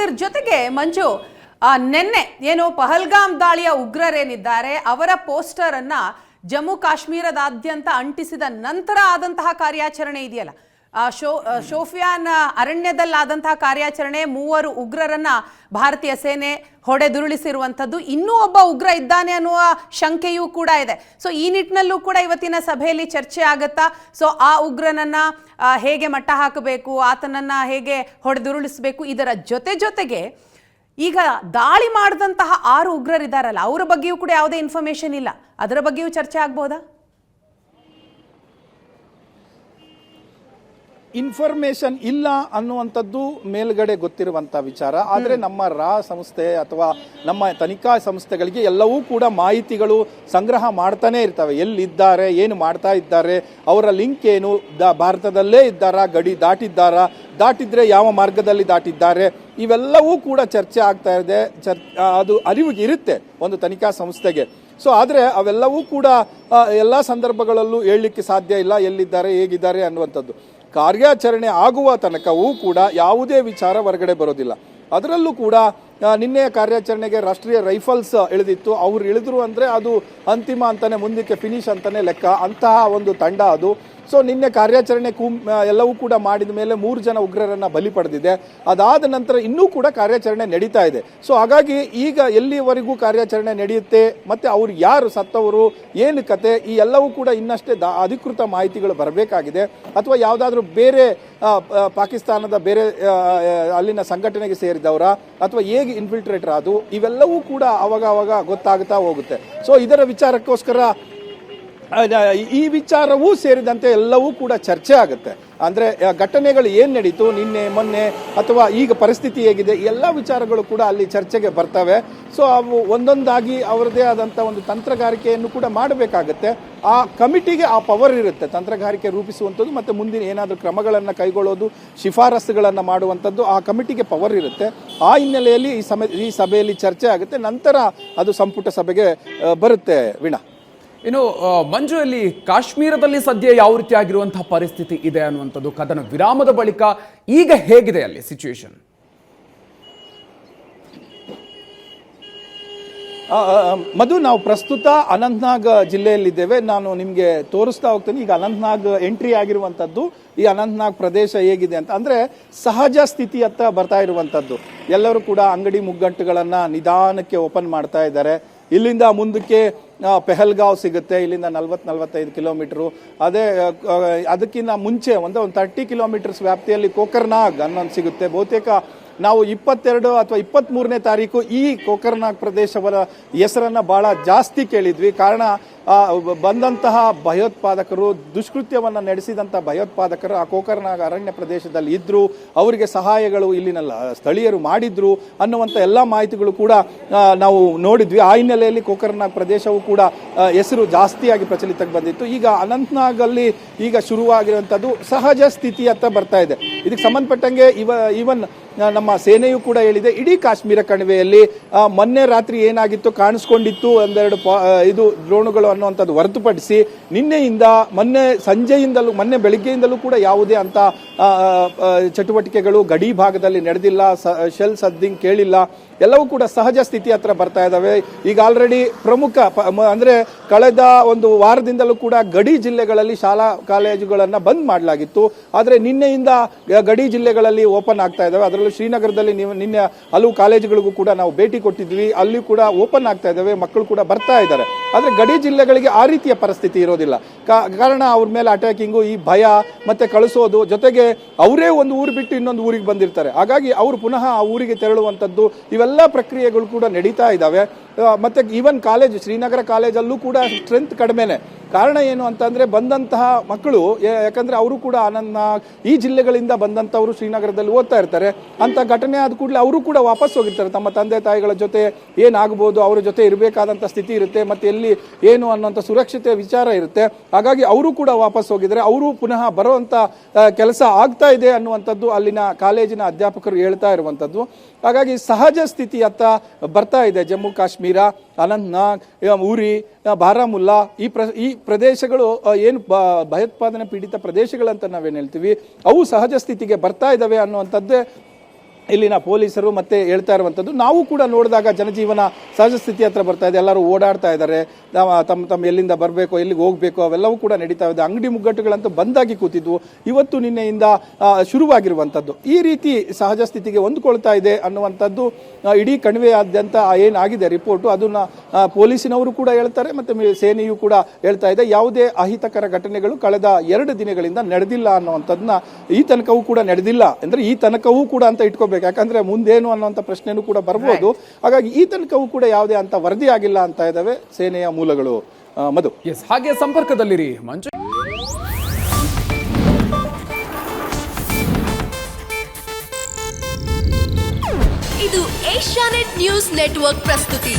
ಇದರ ಜೊತೆಗೆ ಮಂಜು ನಿನ್ನೆ ಏನು ಪಹಲ್ಗಾಮ್ ದಾಳಿಯ ಉಗ್ರರೇನಿದ್ದಾರೆ, ಅವರ ಪೋಸ್ಟರ್ ಅನ್ನ ಜಮ್ಮು ಕಾಶ್ಮೀರದಾದ್ಯಂತ ಅಂಟಿಸಿದ ನಂತರ ಆದಂತಹ ಕಾರ್ಯಾಚರಣೆ ಇದೆಯಲ್ಲ? ಶೋ ಶೋಫಿಯಾನ್ ಅರಣ್ಯದಲ್ಲಾದಂತಹ ಕಾರ್ಯಾಚರಣೆ, ಮೂವರು ಉಗ್ರರನ್ನ ಭಾರತೀಯ ಸೇನೆ ಹೊಡೆದುರುಳಿಸಿರುವಂಥದ್ದು, ಇನ್ನೂ ಒಬ್ಬ ಉಗ್ರ ಇದ್ದಾನೆ ಅನ್ನುವ ಶಂಕೆಯೂ ಕೂಡ ಇದೆ. ಸೊ ಈ ನಿಟ್ಟಿನಲ್ಲೂ ಕೂಡ ಇವತ್ತಿನ ಸಭೆಯಲ್ಲಿ ಚರ್ಚೆ ಆಗತ್ತಾ? ಸೊ ಆ ಉಗ್ರನನ್ನ ಹೇಗೆ ಮಟ್ಟ ಹಾಕಬೇಕು, ಆತನನ್ನ ಹೇಗೆ ಹೊಡೆದುರುಳಿಸಬೇಕು, ಇದರ ಜೊತೆ ಜೊತೆಗೆ ಈಗ ದಾಳಿ ಮಾಡಿದಂತಹ ಆರು ಉಗ್ರರಿದ್ದಾರಲ್ಲ, ಅವರ ಬಗ್ಗೆಯೂ ಕೂಡ ಯಾವುದೇ ಇನ್ಫಾರ್ಮೇಶನ್ ಇಲ್ಲ. ಅದರ ಬಗ್ಗೆಯೂ ಚರ್ಚೆ ಆಗ್ಬೋದಾ? ಇನ್ಫಾರ್ಮೇಶನ್ ಇಲ್ಲ ಅನ್ನುವಂಥದ್ದು ಮೇಲ್ಗಡೆ ಗೊತ್ತಿರುವಂತ ವಿಚಾರ. ಆದರೆ ನಮ್ಮ ರಾ ಸಂಸ್ಥೆ ಅಥವಾ ನಮ್ಮ ತನಿಖಾ ಸಂಸ್ಥೆಗಳಿಗೆ ಎಲ್ಲವೂ ಕೂಡ ಮಾಹಿತಿಗಳು ಸಂಗ್ರಹ ಮಾಡ್ತಾನೆ ಇರ್ತವೆ. ಎಲ್ಲಿದ್ದಾರೆ ಏನು ಮಾಡ್ತಾ ಇದ್ದಾರೆ ಅವರ ಲಿಂಕ್ ಏನು ದ- ಭಾರತದಲ್ಲೇ ಇದ್ದಾರಾ ಗಡಿ ದಾಟಿದ್ದಾರಾ ದಾಟಿದ್ರೆ ಯಾವ ಮಾರ್ಗದಲ್ಲಿ ದಾಟಿದ್ದಾರೆ ಇವೆಲ್ಲವೂ ಕೂಡ ಚರ್ಚೆ ಆಗ್ತಾ ಇದೆ. ಚರ್ ಅದು ಅರಿವಿಗೆ ಇರುತ್ತೆ ಒಂದು ತನಿಖಾ ಸಂಸ್ಥೆಗೆ. ಸೊ ಆದರೆ ಅವೆಲ್ಲವೂ ಕೂಡ ಎಲ್ಲ ಸಂದರ್ಭಗಳಲ್ಲೂ ಹೇಳಲಿಕ್ಕೆ ಸಾಧ್ಯ ಇಲ್ಲ ಎಲ್ಲಿದ್ದಾರೆ ಹೇಗಿದ್ದಾರೆ ಅನ್ನುವಂಥದ್ದು. ಕಾರ್ಯಾಚರಣೆ ಆಗುವ ತನಕವೂ ಕೂಡ ಯಾವುದೇ ವಿಚಾರ ಹೊರಗಡೆ ಬರೋದಿಲ್ಲ. ಅದರಲ್ಲೂ ಕೂಡ ಆ, ನಿನ್ನೆಯ ಕಾರ್ಯಾಚರಣೆಗೆ ರಾಷ್ಟ್ರೀಯ ರೈಫಲ್ಸ್ ಇಳಿದಿತ್ತು. ಅವ್ರು ಇಳಿದ್ರು ಅಂದ್ರೆ ಅದು ಅಂತಿಮ ಅಂತಾನೆ ಮುಂದಕ್ಕೆ ಫಿನಿಶ್ ಅಂತಾನೆ ಲೆಕ್ಕ. ಅಂತಹ ಒಂದು ತಂಡ ಅದು. ಸೊ ನಿನ್ನೆ ಕಾರ್ಯಾಚರಣೆ ಕೂ ಎಲ್ಲವೂ ಕೂಡ ಮಾಡಿದ ಮೇಲೆ ಮೂರು ಜನ ಉಗ್ರರನ್ನ ಬಲಿ ಪಡೆದಿದೆ. ಅದಾದ ನಂತರ ಇನ್ನೂ ಕೂಡ ಕಾರ್ಯಾಚರಣೆ ನಡೀತಾ ಇದೆ. ಸೊ ಹಾಗಾಗಿ ಈಗ ಎಲ್ಲಿವರೆಗೂ ಕಾರ್ಯಾಚರಣೆ ನಡೆಯುತ್ತೆ ಮತ್ತೆ ಅವ್ರು ಯಾರು ಸತ್ತವರು ಏನು ಕತೆ ಈ ಎಲ್ಲವೂ ಕೂಡ ಇನ್ನಷ್ಟೇ ಅಧಿಕೃತ ಮಾಹಿತಿಗಳು ಬರಬೇಕಾಗಿದೆ. ಅಥವಾ ಯಾವುದಾದ್ರೂ ಬೇರೆ ಪಾಕಿಸ್ತಾನದ ಬೇರೆ ಅಲ್ಲಿನ ಸಂಘಟನೆಗೆ ಸೇರಿದವರ ಅಥವಾ ಹೇಗೆ ಇನ್ಫಿಲ್ಟ್ರೇಟರ್ ಅದು ಇವೆಲ್ಲವೂ ಕೂಡ ಅವಾಗ ಅವಾಗ ಗೊತ್ತಾಗ್ತಾ ಹೋಗುತ್ತೆ. ಸೊ ಇದರ ವಿಚಾರಕ್ಕೋಸ್ಕರ ಈ ವಿಚಾರವೂ ಸೇರಿದಂತೆ ಎಲ್ಲವೂ ಕೂಡ ಚರ್ಚೆ ಆಗುತ್ತೆ. ಅಂದ್ರೆ ಘಟನೆಗಳು ಏನ್ ನಡೀತು, ನಿನ್ನೆ, ಮೊನ್ನೆ, ಅಥವಾ ಈಗ ಪರಿಸ್ಥಿತಿ ಹೇಗಿದೆ ಎಲ್ಲ ವಿಚಾರಗಳು ಕೂಡ ಅಲ್ಲಿ ಚರ್ಚೆಗೆ ಬರ್ತವೆ. ಸೊ ಅವು ಒಂದೊಂದಾಗಿ ಅವರದೇ ಆದಂತ ಒಂದು ತಂತ್ರಗಾರಿಕೆಯನ್ನು ಕೂಡ ಮಾಡಬೇಕಾಗತ್ತೆ. ಆ ಕಮಿಟಿಗೆ ಆ ಪವರ್ ಇರುತ್ತೆ. ತಂತ್ರಗಾರಿಕೆ ರೂಪಿಸುವಂಥದ್ದು ಮತ್ತೆ ಮುಂದಿನ ಏನಾದರೂ ಕ್ರಮಗಳನ್ನು ಕೈಗೊಳ್ಳೋದು, ಶಿಫಾರಸುಗಳನ್ನು ಮಾಡುವಂಥದ್ದು ಆ ಕಮಿಟಿಗೆ ಪವರ್ ಇರುತ್ತೆ. ಆ ಹಿನ್ನೆಲೆಯಲ್ಲಿ ಈ ಸಮ, ಈ ಸಭೆಯಲ್ಲಿ ಚರ್ಚೆ ಆಗುತ್ತೆ. ನಂತರ ಅದು ಸಂಪುಟ ಸಭೆಗೆ ಬರುತ್ತೆ ವೀಣಾ. ಇನ್ನು ಆ, ಮಂಜು ಅಲ್ಲಿ ಕಾಶ್ಮೀರದಲ್ಲಿ ಸದ್ಯ ಯಾವ ರೀತಿ ಆಗಿರುವಂತಹ ಪರಿಸ್ಥಿತಿ ಇದೆ ಅನ್ನುವಂಥದ್ದು ಕದನ ವಿರಾಮದ ಬಳಿಕ ಈಗ ಹೇಗಿದೆ ಅಲ್ಲಿ ಸಿಚುವೇಶನ್ ಮಧು ನಾವು ಪ್ರಸ್ತುತ ಅನಂತನಾಗ್ ಜಿಲ್ಲೆಯಲ್ಲಿದ್ದೇವೆ. ನಾನು ನಿಮಗೆ ತೋರಿಸ್ತಾ ಹೋಗ್ತೀನಿ. ಈಗ ಅನಂತನಾಗ್ ಎಂಟ್ರಿ ಆಗಿರುವಂಥದ್ದು ಈ ಅನಂತನಾಗ್ ಪ್ರದೇಶ ಹೇಗಿದೆ ಅಂತ. ಅಂದರೆ ಸಹಜ ಸ್ಥಿತಿಯತ್ತ ಬರ್ತಾ ಇರುವಂಥದ್ದು. ಎಲ್ಲರೂ ಕೂಡ ಅಂಗಡಿ ಮುಗ್ಗಟ್ಟುಗಳನ್ನು ನಿಧಾನಕ್ಕೆ ಓಪನ್ ಮಾಡ್ತಾ ಇದ್ದಾರೆ. ಇಲ್ಲಿಂದ ಮುಂದಕ್ಕೆ ಪೆಹಲ್ಗಾವ್ ಸಿಗುತ್ತೆ, ಇಲ್ಲಿಂದ ನಲ್ವತ್ತು ನಲ್ವತ್ತೈದು ಕಿಲೋಮೀಟ್ರು. ಅದೇ ಅದಕ್ಕಿಂತ ಮುಂಚೆ, ಒಂದು ಒಂದು ತರ್ಟಿ ಕಿಲೋಮೀಟರ್ಸ್ ವ್ಯಾಪ್ತಿಯಲ್ಲಿ ಕೋಕರ್ನಾಗ್ ಅನ್ನೊಂದು ಸಿಗುತ್ತೆ. ಬಹುತೇಕ ನಾವು ಇಪ್ಪತ್ತೆರಡು ಅಥವಾ ಇಪ್ಪತ್ತ್ ಮೂರನೇ ತಾರೀಕು ಈ ಕೋಕರ್ನಾಗ್ ಪ್ರದೇಶವರ ಹೆಸರನ್ನ ಬಹಳ ಜಾಸ್ತಿ ಕೇಳಿದ್ವಿ. ಕಾರಣ ಬಂದಂತಹ ಭಯೋತ್ಪಾದಕರು, ದುಷ್ಕೃತ್ಯವನ್ನ ನಡೆಸಿದಂತ ಭಯೋತ್ಪಾದಕರು ಆ ಕೋಕರ್ನಾಗ್ ಅರಣ್ಯ ಪ್ರದೇಶದಲ್ಲಿ ಇದ್ರು, ಅವರಿಗೆ ಸಹಾಯಗಳು ಇಲ್ಲಿನ ಸ್ಥಳೀಯರು ಮಾಡಿದ್ರು ಅನ್ನುವಂಥ ಎಲ್ಲ ಮಾಹಿತಿಗಳು ಕೂಡ ನಾವು ನೋಡಿದ್ವಿ. ಆ ಹಿನ್ನೆಲೆಯಲ್ಲಿ ಕೋಕರ್ನಾಗ್ ಪ್ರದೇಶವು ಕೂಡ ಹೆಸರು ಜಾಸ್ತಿಯಾಗಿ ಪ್ರಚಲಿತಕ್ಕೆ ಬಂದಿತ್ತು. ಈಗ ಅನಂತನಾಗ್ ಅಲ್ಲಿ ಈಗ ಶುರುವಾಗಿರುವಂಥದ್ದು ಸಹಜ ಸ್ಥಿತಿಯತ್ತ ಬರ್ತಾ ಇದೆ. ಇದಕ್ಕೆ ಸಂಬಂಧಪಟ್ಟಂಗೆ ಇವ, ಈವನ್ ನಮ್ಮ ಸೇನೆಯು ಕೂಡ ಹೇಳಿದೆ, ಇಡೀ ಕಾಶ್ಮೀರ ಕಣಿವೆಯಲ್ಲಿ ಮೊನ್ನೆ ರಾತ್ರಿ ಏನಾಗಿತ್ತು, ಕಾಣಿಸ್ಕೊಂಡಿತ್ತು ಒಂದೆರಡು ಇದು ಡ್ರೋಣುಗಳು ಅನ್ನುವಂಥದ್ದು ಹೊರತುಪಡಿಸಿ, ನಿನ್ನೆಯಿಂದ, ಮೊನ್ನೆ ಸಂಜೆಯಿಂದಲೂ, ಮೊನ್ನೆ ಬೆಳಿಗ್ಗೆಯಿಂದಲೂ ಕೂಡ ಯಾವುದೇ ಅಂತ ಚಟುವಟಿಕೆಗಳು ಗಡಿ ಭಾಗದಲ್ಲಿ ನಡೆದಿಲ್ಲ ಶೆಲ್ ಸದ್ದಿಂಗ್ ಕೇಳಿಲ್ಲ, ಎಲ್ಲವೂ ಕೂಡ ಸಹಜ ಸ್ಥಿತಿ ಹತ್ರ ಬರ್ತಾ ಇದ್ದಾವೆ ಈಗ ಆಲ್ರೆಡಿ ಪ್ರಮುಖ ಅಂದ್ರೆ ಕಳೆದ ಒಂದು ವಾರದಿಂದಲೂ ಕೂಡ ಗಡಿ ಜಿಲ್ಲೆಗಳಲ್ಲಿ ಶಾಲಾ ಕಾಲೇಜುಗಳನ್ನು ಬಂದ್ ಮಾಡಲಾಗಿತ್ತು. ಆದರೆ ನಿನ್ನೆಯಿಂದ, ಗಡಿ ಜಿಲ್ಲೆಗಳಲ್ಲಿ ಓಪನ್ ಆಗ್ತಾ ಇದ್ದಾವೆ ಅದರಲ್ಲೂ ಶ್ರೀನಗರದಲ್ಲಿ ನೀವು ನಿನ್ನೆ ಹಲವು ಕಾಲೇಜುಗಳಿಗೂ ಕೂಡ ನಾವು ಭೇಟಿ ಕೊಟ್ಟಿದ್ವಿ. ಅಲ್ಲಿ ಕೂಡ ಓಪನ್ ಆಗ್ತಾ ಇದ್ದಾವೆ. ಮಕ್ಕಳು ಕೂಡ ಬರ್ತಾ ಇದ್ದಾರೆ. ಆದರೆ ಗಡಿ ಜಿಲ್ಲೆಗಳಿಗೆ ಆ ರೀತಿಯ ಪರಿಸ್ಥಿತಿ ಇರೋದಿಲ್ಲ. ಕಾರಣ ಅವ್ರ ಮೇಲೆ ಅಟ್ಯಾಕಿಂಗು ಈ ಭಯ ಮತ್ತೆ ಕಳಿಸೋದು, ಜೊತೆಗೆ ಅವರೇ ಒಂದು ಊರು ಬಿಟ್ಟು ಇನ್ನೊಂದು ಊರಿಗೆ ಬಂದಿರ್ತಾರೆ. ಹಾಗಾಗಿ ಅವರು ಪುನಃ ಆ ಊರಿಗೆ ತೆರಳುವಂಥದ್ದು, ಇವೆಲ್ಲ ಪ್ರಕ್ರಿಯೆಗಳು ಕೂಡ ನಡೀತಾ ಇದ್ದಾವೆ. ಮತ್ತೆ ಈವನ್ ಕಾಲೇಜ್ ಶ್ರೀನಗರ ಕಾಲೇಜಲ್ಲೂ ಕೂಡ ಸ್ಟ್ರೆಂತ್ ಕಡಿಮೆನೆ. ಕಾರಣ ಏನು ಅಂತಂದ್ರೆ ಬಂದಂತಹ ಮಕ್ಕಳು ಯಾಕಂದ್ರೆ ಅವರು ಕೂಡ ಅನನ್ನ ಈ ಜಿಲ್ಲೆಗಳಿಂದ ಬಂದಂತವರು ಶ್ರೀನಗರದಲ್ಲಿ ಓದ್ತಾ ಇರ್ತಾರೆ. ಅಂತ ಘಟನೆ ಆದ ಕೂಡಲೇ ಅವರು ಕೂಡ ವಾಪಸ್ ಹೋಗಿರ್ತಾರೆ. ತಮ್ಮ ತಂದೆ ತಾಯಿಗಳ ಜೊತೆ ಏನಾಗಬಹುದು ಅವರ ಜೊತೆ ಇರಬೇಕಾದಂತ ಸ್ಥಿತಿ ಇರುತ್ತೆ, ಮತ್ತೆ ಎಲ್ಲಿ ಏನು ಅನ್ನೋಂಥ ಸುರಕ್ಷತೆ ವಿಚಾರ ಇರುತ್ತೆ. ಹಾಗಾಗಿ ಅವರು ಕೂಡ ವಾಪಸ್ ಹೋಗಿದ್ರೆ ಅವರು ಪುನಃ ಬರುವಂತ ಕೆಲಸ ಆಗ್ತಾ ಇದೆ ಅನ್ನುವಂಥದ್ದು ಅಲ್ಲಿನ ಕಾಲೇಜಿನ ಅಧ್ಯಾಪಕರು ಹೇಳ್ತಾ ಇರುವಂತದ್ದು ಹಾಗಾಗಿ ಸಹಜ ಸ್ಥಿತಿ ಅತ್ತ ಬರ್ತಾ ಇದೆ ಜಮ್ಮು ಕಾಶ್ಮೀರ. ಅನಂತ್ನಾಗ್ ಉರಿ ಬಾರಾಮುಲ್ಲಾ, ಈ ಪ್ರ, ಈ ಪ್ರದೇಶಗಳು ಏನು ಬ- ಭಯೋತ್ಪಾದನೆ ಪೀಡಿತ ಪ್ರದೇಶಗಳಂತ ನಾವೇನು ಹೇಳ್ತೀವಿ, ಅವು ಸಹಜ ಸ್ಥಿತಿಗೆ ಬರ್ತಾ ಇದ್ದಾವೆ ಅನ್ನುವಂಥದ್ದೇ ಇಲ್ಲಿನ ಪೊಲೀಸರು ಮತ್ತೆ ಹೇಳ್ತಾ ಇರುವಂಥದ್ದು ನಾವು ಕೂಡ ನೋಡಿದಾಗ ಜನಜೀವನ ಸಹಜ ಸ್ಥಿತಿ ಹತ್ರ ಬರ್ತಾ ಇದೆ, ಎಲ್ಲರೂ ಓಡಾಡ್ತಾ ಇದ್ದಾರೆ ತಮ್ಮ ತಮ್ಮ ಎಲ್ಲಿಂದ ಬರಬೇಕು, ಎಲ್ಲಿಗೆ ಹೋಗಬೇಕು, ಅವೆಲ್ಲವೂ ಕೂಡ ನಡೀತಾ ಇದೆ. ಅಂಗಡಿ ಮುಗ್ಗಟ್ಟುಗಳಂತೂ ಬಂದಾಗಿ ಕೂತಿದ್ವು, ಇವತ್ತು ನಿನ್ನೆಯಿಂದ ಶುರುವಾಗಿರುವಂಥದ್ದು ಈ ರೀತಿ ಸಹಜ ಸ್ಥಿತಿಗೆ ಹೊಂದ್ಕೊಳ್ತಾ ಇದೆ ಅನ್ನುವಂಥದ್ದು ಇಡೀ ಕಣಿವೆಯಾದ್ಯಂತ ಏನಾಗಿದೆ ರಿಪೋರ್ಟು, ಅದನ್ನ ಪೊಲೀಸಿನವರು ಕೂಡ ಹೇಳ್ತಾರೆ, ಮತ್ತು ಸೇನೆಯು ಕೂಡ ಹೇಳ್ತಾ ಇದೆ, ಯಾವುದೇ ಅಹಿತಕರ ಘಟನೆಗಳು ಕಳೆದ ಎರಡು ದಿನಗಳಿಂದ ನಡೆದಿಲ್ಲ ಅನ್ನುವಂಥದ್ದನ್ನ ಈ ತನಕವೂ ಕೂಡ ನಡೆದಿಲ್ಲ. ಅಂದರೆ ಈ ತನಕವೂ ಕೂಡ ಅಂತ ಇಟ್ಕೋಬೇಕು. ಯಾಕಂದ್ರೆ ಮುಂದೇನು ಅನ್ನುವಂಥ ಪ್ರಶ್ನೆನೂ ಕೂಡ ಬರ್ಬೋದು. ಹಾಗಾಗಿ ಈ ತನಕವೂ ಕೂಡ ಯಾವುದೇ ಅಂತ ವರದಿ ಆಗಿಲ್ಲ ಅಂತ ಇದ್ದಾವೆ ಸೇನೆಯ ಮೂಲಗಳು. ಮಧು. ಎಸ್ ಹಾಗೆ ಸಂಪರ್ಕದಲ್ಲಿರಿ ಮಂಜು. ಇದು ಏಷ್ಯಾನೆಟ್ ನ್ಯೂಸ್ ನೆಟ್ವರ್ಕ್ ಪ್ರಸ್ತುತಿ.